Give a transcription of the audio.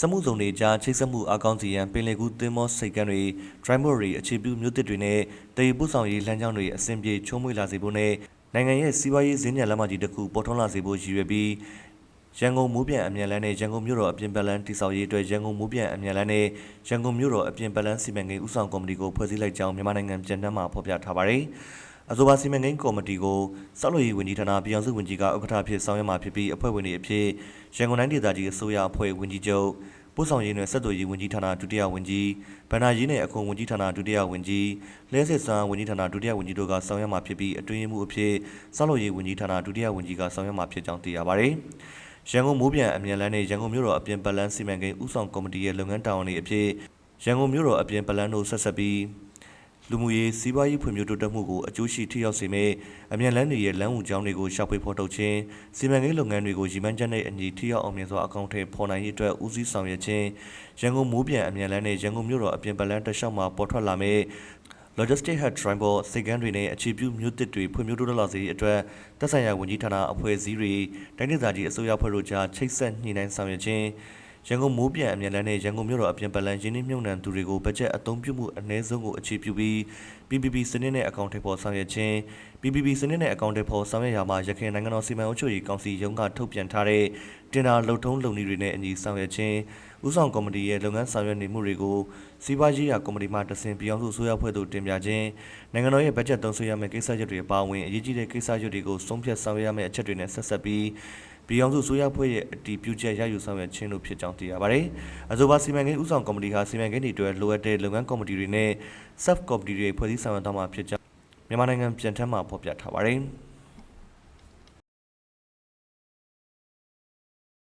စမှုစုံတွေကြားချိတ်ဆက်မှုအကောင်းစီရန်ပင်လယ်ကူးသင်းမောစိတ်ကမ်းတွေ driver တွေအခြေပြုမြို့တစ်တွေနဲ့တည်ပို့ဆောင်ရေးလမ်းကြောင်းတွေအဆင်ပြေချုံးမွေလာစေဖို့နဲ့နိုင်ငံရဲ့စီးပွားရေးဈေးညံလမ်းမကြီးတစ်ခုပေါ်ထွန်းလာစေဖို့ရည်ရွယ်ပြီးရန်ကုန်မိုးပြန်အမြန်လန်းနဲ့ရန်ကုန်မြို့တော်အပြင်ပတ်လန်းတည်ဆောက်ရေးအတွက်ရန်ကုန်မိုးပြန်အမြန်လန်းနဲ့ရန်ကုန်မြို့တော်အပြင်ပတ်လန်းစီမံကိန်းဦးဆောင်ကော်မတီကိုဖွဲ့စည်းလိုက်ကြောင်းမြန်မာနိုင်ငံပြည်ထမ်းမှာဖော်ပြထားပါတယ်။ အဆိုပါစီမံကိန်းကော်မတီကိုစောက်လို့ရေးဝန်ကြီးဌာနပြည်အောင်စုဝန်ကြီးကဥက္ကဋ္ဌဖြစ်ဆောင်ရွက်မှာဖြစ်ပြီးအဖွဲ့ဝင်တွေအဖြစ်ရန်ကုန်တိုင်းဒေသကြီးအစိုးရအဖွဲ့ဝန်ကြီးချုပ်ပို့ဆောင်ရေးနဲ့ဆက်သွယ်ရေးဝန်ကြီးဌာနဒုတိယဝန်ကြီးဗဏ္ဍာရေးနဲ့အခွန်ဝန်ကြီးဌာနဒုတိယဝန်ကြီးလဲစစ်စွမ်းဝန်ကြီးဌာနဒုတိယဝန်ကြီးတို့ကဆောင်ရွက်မှာဖြစ်ပြီးအတွင်းရေးမှူးအဖြစ်စောက်လုပ်ရေးဝန်ကြီးဌာနဒုတိယဝန်ကြီးကဆောင်ရွက်မှာဖြစ်ကြောင်းသိရပါတယ်။ရန်ကုန်မိုးပြန်အမြန်လန်းနဲ့ရန်ကုန်မြို့တော်အပြင်ပတ်လန်းစီမံကိန်းဦးဆောင်ကော်မတီရဲ့လုပ်ငန်းတာဝန်တွေအဖြစ်ရန်ကုန်မြို့တော်အပြင်ပတ်လန်းတို့ဆက်ဆက်ပြီး လူမှုရေးစီးပွားရေးဖွံ့ဖြိုးတိုးတက်မှုကိုအကျိုးရှိထိရောက်စေမယ့်အမြန်လန်းတွေရဲ့လမ်းဝကြောင်းတွေကိုရှာဖွေဖော်ထုတ်ခြင်းစီမံကိန်းလုပ်ငန်းတွေကိုရည်မှန်းချက်နဲ့အညီထိရောက်အောင်မြင်စွာအကောင့်ထဲပေါ်နိုင်ရေးအတွက်ဦးစီးဆောင်ရွက်ခြင်းရန်ကုန်မိုးပြန်အမြန်လန်းနဲ့ရန်ကုန်မြို့တော်အပြင်ပတ်လန်းတစ်လျှောက်မှာပေါ်ထွက်လာမယ့် logistic head driver စိတ်ကမ်းတွေနဲ့အခြေပြုမြို့တစ်တွေဖွံ့ဖြိုးတိုးတက်လာစေရေးအတွက်သက်ဆိုင်ရာဝန်ကြီးဌာနအဖွဲ့အစည်းတွေတိုင်းဒေသကြီးအစိုးရဖွဲ့တို့ကြားချိတ်ဆက်ညှိနှိုင်းဆောင်ရွက်ခြင်း ရန်ကုန်မိုးပြန်အမြန်လန်းနဲ့ရန်ကုန်မြို့တော်အပြင်ပတ်လန်းရင်းနှီးမြှုပ်နှံသူတွေကိုဘတ်ဂျက်အသုံးပြုမှုအနည်းဆုံးကိုအခြေပြုပြီး PPP စနစ်နဲ့အကောင့်ထဲပေါ်ဆောင်ရွက်ခြင်း PPP စနစ်နဲ့အကောင့်ထဲပေါ်ဆောင်ရွက်ရာမှာရခိုင်နိုင်ငံတော်စီမံအုပ်ချုပ်ရေးကောင်စီရုံးကထုတ်ပြန်ထားတဲ့တင်ဒါလုံထုံးလုံနည်းတွေနဲ့အညီဆောင်ရွက်ခြင်းဥဆောင်ကော်မတီရဲ့လုပ်ငန်းဆောင်ရွက်နေမှုတွေကိုစီးပွားရေးရာကော်မတီမှတဆင့်ပြောင်းစုဆိုရဖွဲ့သို့တင်ပြခြင်းနိုင်ငံတော်ရဲ့ဘတ်ဂျက်သုံးစွဲရမယ့်ကိစ္စရပ်တွေအပါအဝင်အရေးကြီးတဲ့ကိစ္စရပ်တွေကိုဆုံးဖြတ်ဆောင်ရွက်ရမယ့်အချက်တွေနဲ့ဆက်ဆက်ပြီး ပြည်အောင်စုဆိုရဖွဲ့ရဲ့အတီးပြုချက်ရယူဆောင်ရွက်ခြင်းတို့ဖြစ်ကြောင်းသိရပါတယ်။အဆိုပါစီမံကိန်းဥဆောင်ကော်မတီဟာစီမံကိန်းတွေအတွက်လိုအပ်တဲ့လုပ်ငန်းကော်မတီတွေနဲ့ sub ကော်မတီတွေဖွဲ့စည်းဆောင်ရွက်သွားမှာဖြစ်ကြောင်းမြန်မာနိုင်ငံပြန်ထမ်းမှာဖော်ပြထားပါတယ်။